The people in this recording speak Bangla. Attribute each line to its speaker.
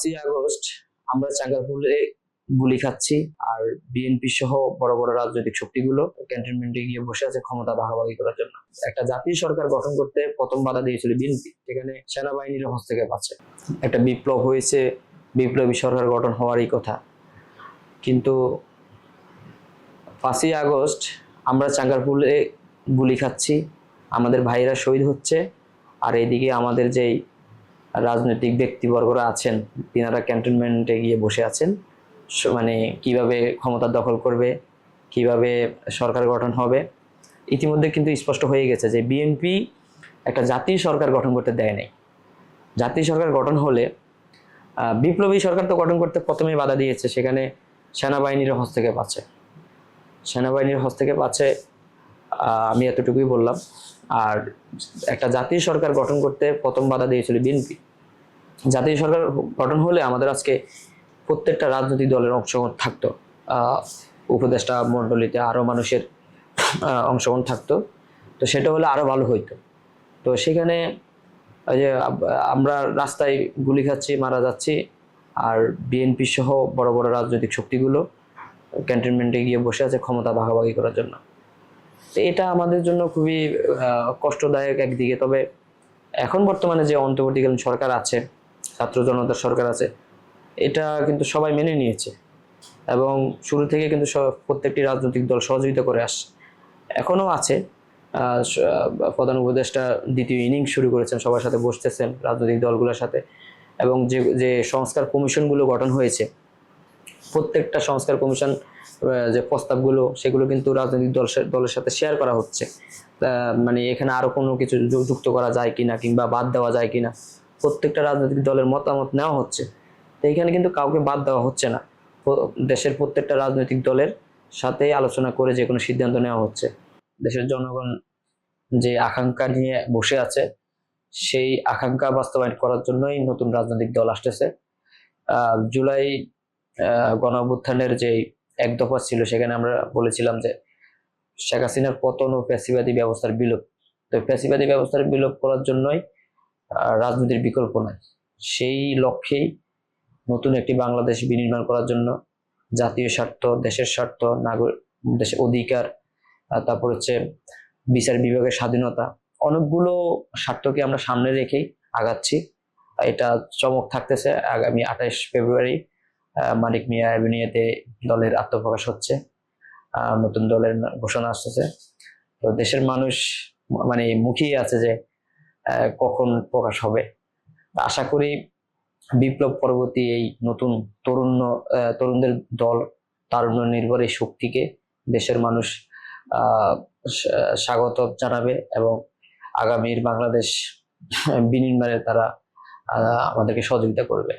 Speaker 1: পাঁচই আগস্ট আমরা চাঙ্গারপুলে গুলি খাচ্ছি আর বিএনপি সহ বড় বড় রাজনৈতিক শক্তিগুলো ক্যান্টনমেন্টে গিয়ে বসে আছে ক্ষমতা ভাগাভাগি করার জন্য। একটা জাতীয় সরকার গঠন করতে প্রথম বাধা দিয়েছিল বিএনপি সেখানে সেনাবাহিনীর হস্তক্ষেপ আছে। একটা বিপ্লব হয়েছে, বিপ্লবী সরকার গঠন হওয়ারই কথা। কিন্তু পাঁচই আগস্ট আমরা চাঙ্গারপুলে গুলি খাচ্ছি, আমাদের ভাইরা শহীদ হচ্ছে, আর এইদিকে আমাদের যেই রাজনৈতিক ব্যক্তিবর্গরা আছেন, তিনারা ক্যান্টনমেন্টে গিয়ে বসে আছেন। মানে কীভাবে ক্ষমতা দখল করবে, কীভাবে সরকার গঠন হবে। ইতিমধ্যে কিন্তু স্পষ্ট হয়ে গেছে যে বিএনপি একটা জাতীয় সরকার গঠন করতে দেয় নাই। জাতীয় সরকার গঠন হলে বিপ্লবী সরকার তো গঠন করতে প্রথমেই বাধা দিয়েছে, সেখানে সেনাবাহিনীর হস্তক্ষেপ আছে। সেনাবাহিনীর হস্তক্ষেপ আছে আমি এতটুকুই বললাম। আর একটা জাতীয় সরকার গঠন করতে প্রথম বাধা দিয়েছিল বিএনপি। জাতীয় সরকার গঠন হলে আমাদের আজকে প্রত্যেকটা রাজনৈতিক দলের অংশগ্রহণ থাকতো। উপদেষ্টা মণ্ডলীতে আরও মানুষের অংশগ্রহণ থাকতো। তো সেটা হলে আরও ভালো হইতো। তো সেখানে যে আমরা রাস্তায় গুলি খাচ্ছি, মারা যাচ্ছি, আর বিএনপি সহ বড় বড় রাজনৈতিক শক্তিগুলো ক্যান্টনমেন্টে গিয়ে বসে আছে ক্ষমতা ভাগাভাগি করার জন্য। তো এটা আমাদের জন্য খুবই কষ্টদায়ক একদিকে। তবে এখন বর্তমানে যে অন্তর্বর্তীকালীন সরকার আছে, ছাত্র জনতার সরকার আছে, এটা কিন্তু সবাই মেনে নিয়েছে। এবং শুরু থেকে কিন্তু প্রত্যেকটি রাজনৈতিক দল সহযোগিতা করে আসছে এখনও আছে। প্রধান উপদেষ্টা দ্বিতীয় ইনিংস শুরু করেছেন, সবার সাথে বসতেছেন রাজনৈতিক দলগুলোর সাথে। এবং যে যে সংস্কার কমিশনগুলো গঠন হয়েছে প্রত্যেকটা সংস্কার কমিশন যে প্রস্তাবগুলো, সেগুলো কিন্তু রাজনৈতিক দল দলের সাথে শেয়ার করা হচ্ছে। মানে এখানে আরও কোনো কিছু যুক্ত করা যায় কিনা কিংবা বাদ দেওয়া যায় কিনা, প্রত্যেকটা রাজনৈতিক দলের মতামত নেওয়া হচ্ছে। তো এখানে কিন্তু কাউকে বাদ দেওয়া হচ্ছে না। দেশের প্রত্যেকটা রাজনৈতিক দলের সাথে আলোচনা করে যে কোনো সিদ্ধান্ত নেওয়া হচ্ছে। দেশের জনগণ যে আকাঙ্ক্ষা নিয়ে বসে আছে, সেই আকাঙ্ক্ষা বাস্তবায়ন করার জন্যই নতুন রাজনৈতিক দল আসতেছে। জুলাই গণ অভ্যুত্থানের যে এক দফা ছিল, সেখানে আমরা বলেছিলাম যে শেখ হাসিনার পতন ও ফ্যাসিবাদী ব্যবস্থার বিলোপ। তো ফ্যাসিবাদী ব্যবস্থার বিলোপ করার জন্যই রাজনীতির বিকল্প নাই। সেই লক্ষ্যেই নতুন একটি বাংলাদেশ বিনির্মাণ করার জন্য জাতীয় স্বার্থ, দেশের স্বার্থ, নাগরিক, দেশের অধিকার তারপর হচ্ছে বিচার বিভাগের স্বাধীনতা, অনেকগুলো স্বার্থকে আমরা সামনে রেখেই আগাচ্ছি। এটা চমক থাকতেছে আগামী আঠাইশ ফেব্রুয়ারি। মানিক মিয়া অ্যাভিনিউতে দলের আত্মপ্রকাশ হচ্ছে নতুন দলের ঘোষণা আসতেছে। তো দেশের মানুষ মানে মুখিয়ে আছে যে কখন প্রকাশ হবে। আশা করি বিপ্লব পরবর্তী এই নতুন তরুণ তরুণদের দল তারুণ্য নির্ভর এই শক্তিকে দেশের মানুষ স্বাগত জানাবে এবং আগামীর বাংলাদেশ বিনির্মাণে তারা আমাদেরকে সহযোগিতা করবে।